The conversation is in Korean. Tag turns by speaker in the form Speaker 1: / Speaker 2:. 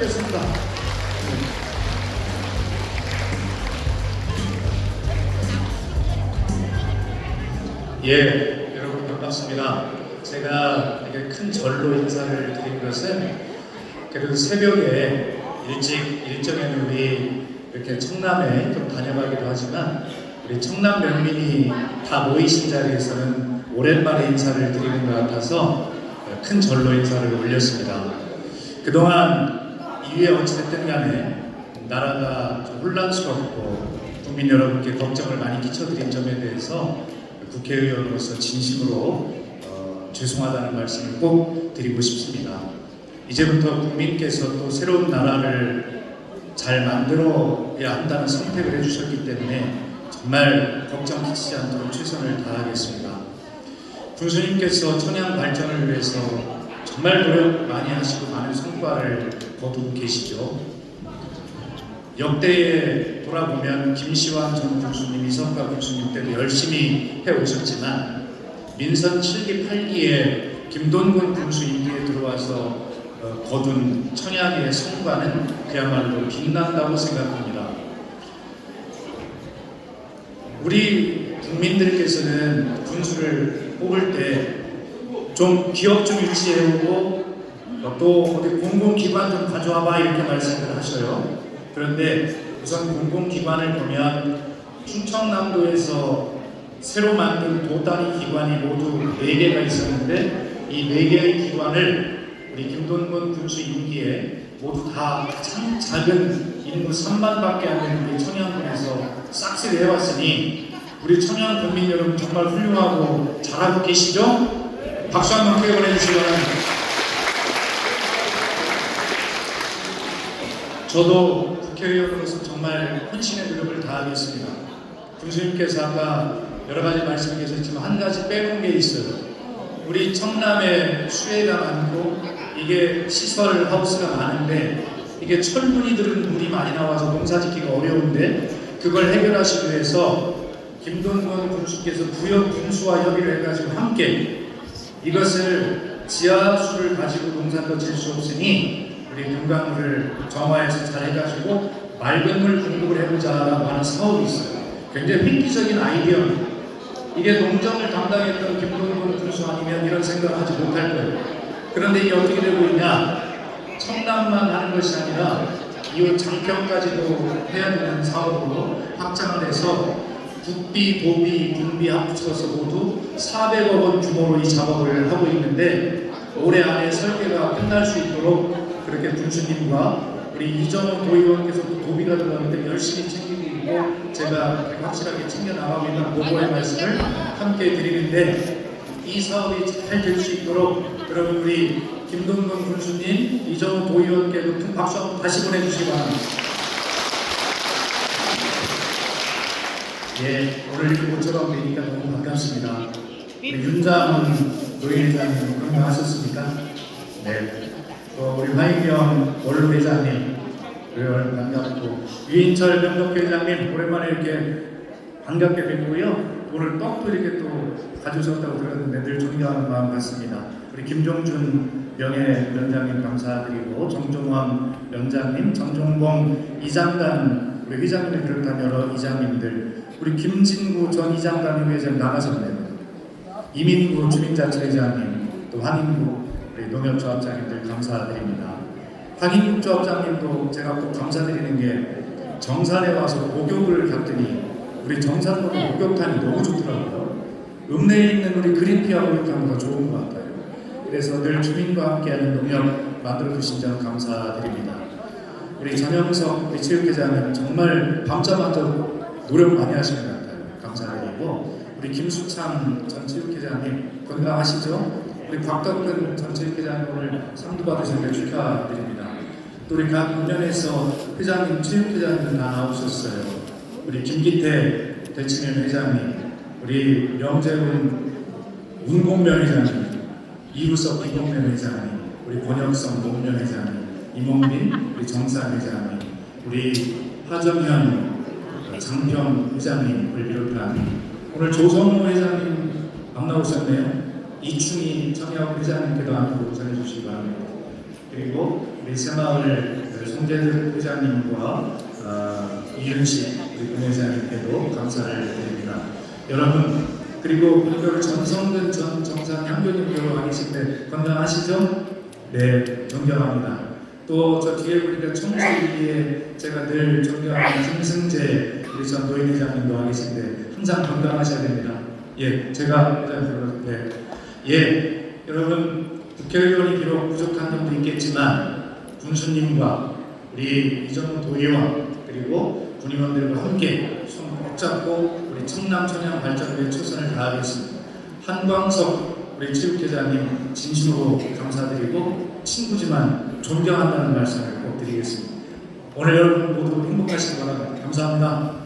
Speaker 1: 부탁드리겠습니다. 예, 여러분 반갑습니다. 제가 되게 큰 절로 인사를 드린 것은 그래도 새벽에 일찍 일정에는 우리 이렇게 청남에 좀 다녀가기도 하지만 우리 청남 면민이 다 모이신 자리에서는 오랜만에 인사를 드리는 것 같아서 큰 절로 인사를 올렸습니다. 그동안 이후에 어찌됐든 간에 나라가 좀 혼란스럽고 국민 여러분께 걱정을 많이 끼쳐드린 점에 대해서 국회의원으로서 진심으로 어, 죄송하다는 말씀을 꼭 드리고 싶습니다. 이제부터 국민께서 또 새로운 나라를 잘 만들어야 한다는 선택을 해주셨기 때문에 정말 걱정 끼치지 않도록 최선을 다하겠습니다. 군수님께서 천양 발전을 위해서 정말 노력 많이 하시고 많은 성과를 거두고 계시죠. 역대에 돌아보면 김시환 전 군수님, 이성가 군수님 때도 열심히 해오셨지만 민선 7기 8기에 김동근 군수 임기에 들어와서 어, 거둔 천양의 성과는 그야말로 빛난다고 생각합니다. 우리 국민들께서는 군수를 뽑을 때 좀 기업 좀 유치해오고 어, 또 어디 공공기관 좀 가져와봐 이렇게 말씀을 하셔요. 그런데 우선 공공기관을 보면 충청남도에서 새로 만든 도단위 기관이 모두 4개가 있었는데 이 4개의 기관을 우리 김동건 군수 임기에 모두 다 가장 작은 인구 3만밖에 안 되는 우리 청양군에서 싹쓸이 해왔으니 우리 청양 국민 여러분 정말 훌륭하고 잘하고 계시죠? 박수 한 번 크게 보내주시기 바랍니다. 저도 국회의원으로서 정말 헌신의 노력을 다하겠습니다. 교수님께서 아까 여러 가지 말씀해 주셨지만 한 가지 빼놓은 게 있어요. 우리 청남에 수해가 많고 이게 시설 하우스가 많은데 이게 철문이 들은 물이 많이 나와서 농사 짓기가 어려운데 그걸 해결하시기 위해서 김동건 군수께서 부역 군수와 협의를 해가지고 함께 이것을 지하수를 가지고 농사도 질 수 없으니 우리 금강물을 정화해서 잘 해가지고 맑은 물 공급을 해보자라고 하는 사업이 있어요. 굉장히 획기적인 아이디어입니다. 이게 농정을 담당했던 김동건 군수 아니면 이런 생각을 하지 못할 거예요. 그런데 이게 어떻게 되고 있냐? 청담만 하는 것이 아니라 이후 장평까지도 해야 되는 사업으로 확장을 해서 국비, 도비, 군비 합쳐서 모두 400억 원 규모로 이 작업을 하고 있는데 올해 안에 설계가 끝날 수 있도록 그렇게 군수님과 우리 이정호 도의원께서 도 도비가 들어가는데 열심히 챙기고 있고 제가 확실하게 챙겨 나가고 있는 보고의 말씀을 함께 드리는데 이 사업이 잘 될 수 있도록 여러분 우리 김동건 군수님, 이정호 도의원께 높은 박수 한번 다시 보내주시기 바랍니다. 예, 오늘 이렇게 모처럼 뵈니까 너무 반갑습니다. 우리 윤장훈 노예회장님 건강하셨습니까? 네. 또 우리 화인경 원로 회장님 오늘 반갑고 유인철 명덕회장님 오랜만에 이렇게 반갑게 뵙고요. 오늘 떡도 이렇게 또 가져오셨다고 들었는데 늘 존경하는 마음 같습니다. 우리 김종준 명예 위원장님 감사드리고 정종원 위원장님, 정종봉 이장관 우리 회장님을 비롯한 여러 이장님들 우리 김진구 전 이장관 회장 나가셨네요. 이민구 주민자치회장님 또 황인구 우리 농협조합장님들 감사드립니다. 황인국 조합장님도 제가 꼭 감사드리는 게 정산에 와서 목욕을 갔더니 우리 정산로 목욕탕이 너무 좋더라고요. 읍내에 있는 우리 그린피아 목욕탕보다 좋은 것 같아요. 그래서 늘 주민과 함께하는 농협 만들어 주신 점 감사드립니다. 우리 전영석 우리 체육회장님 정말 밤잠안자고 노력 많이 하시는 것 같아요. 감사드리고 우리 김수창 전 체육회장님 건강하시죠? 우리 곽덕근 전 체육회장님 오늘 상도 받으셨는데 축하드립니다. 또 우리 각 공연에서 회장님, 체육회장님 다 나오셨어요. 우리 김기태 대치면 회장님, 우리 명재훈 운공면 회장님, 이우석 비공면 회장님, 우리 권혁성 공면 회장님, 이몽빈 우리 정산 회장님, 우리 하정현 장평 회장님을 비롯한 오늘 조성호 회장님 안 나오셨네요. 이충희 청약 회장님께도 안부 전해주시기 바랍니다. 그리고 우리 새마을 송재득 회장님과 어, 이윤식 우리 부회장님께도 감사를 드립니다. 여러분 그리고 우리 전성근 전 정상 향교님께도 와 계신데 건강하시죠? 네, 존경합니다. 또 저 뒤에 보니까 청소기에 제가 늘 존경하는 김승재 우리 전 노인회장님도 와 계신데 항상 건강하셔야 됩니다. 예, 제가 일단 네, 예, 여러분 국회의원이 비록 부족한 점도 있겠지만 군수님과 우리 이정훈 도의원 그리고 군의원들과 함께 손 꼭 잡고 우리 청남 청양 발전에 최선을 다하겠습니다. 한광석 우리 체육회장님 진심으로 감사드리고 친구지만 존경한다는 말씀을 꼭 드리겠습니다. 오늘 여러분 모두 행복하시기 바랍니다. 감사합니다.